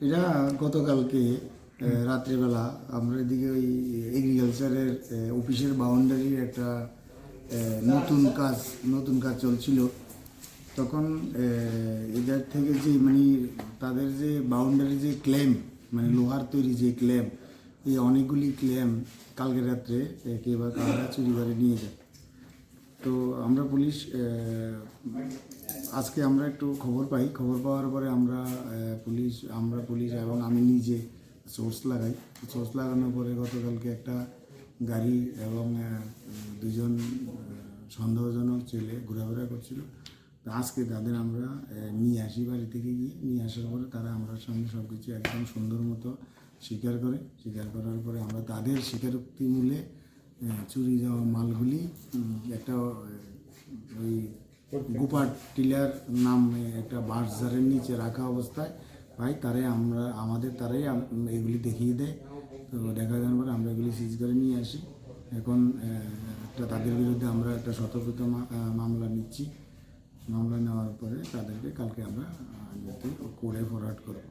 এটা গতকালকে রাত্রেবেলা আমরা এদিকে ওই এগ্রিকালচারের অফিসের বাউন্ডারির একটা নতুন কাজ নতুন কাজ চলছিল। তখন এদের থেকে যে মানে তাদের যে বাউন্ডারি যে ক্লেম মানে লোহার তৈরি যে ক্লেম এই অনেকগুলি ক্লেম কালকে রাত্রে আহ, কে বা কারা চুরি করে নিয়ে যায়। তো আমরা পুলিশ আজকে আমরা একটু খবর পাই। খবর পাওয়ার পরে আমরা পুলিশ আমরা পুলিশ এবং আমি নিজে সোর্স লাগাই। সোর্স লাগানোর পরে গতকালকে একটা গাড়ি এবং দুজন সন্দেহজনক ছেলে ঘোরাফেরা করছিল। তো আজকে তাদের আমরা নিয়ে আসি বাড়ি থেকে গিয়ে। নিয়ে আসার পরে তারা আমরা সামনে সব কিছু একদম সুন্দর মতো স্বীকার করে। স্বীকার করার পরে আমরা তাদের স্বীকারোক্তি মূলে চুরি যাওয়া মালগুলি একটা ওই গোপার টিলার নাম, একটা বাঁশঝাড়ের নিচে রাখা অবস্থায়, ভাই, তারে আমরা, আমাদের তারাই এগুলি দেখিয়ে দেয়। তো দেখা যাওয়ার পরে আমরা এগুলি সিজ করে নিয়ে আসি। এখন একটা তাদের বিরুদ্ধে আমরা একটা সতর্কতা মামলা নিচ্ছি। মামলা নেওয়ার পরে তাদেরকে কালকে আমরা কোর্টে ফরওয়ার্ড করব।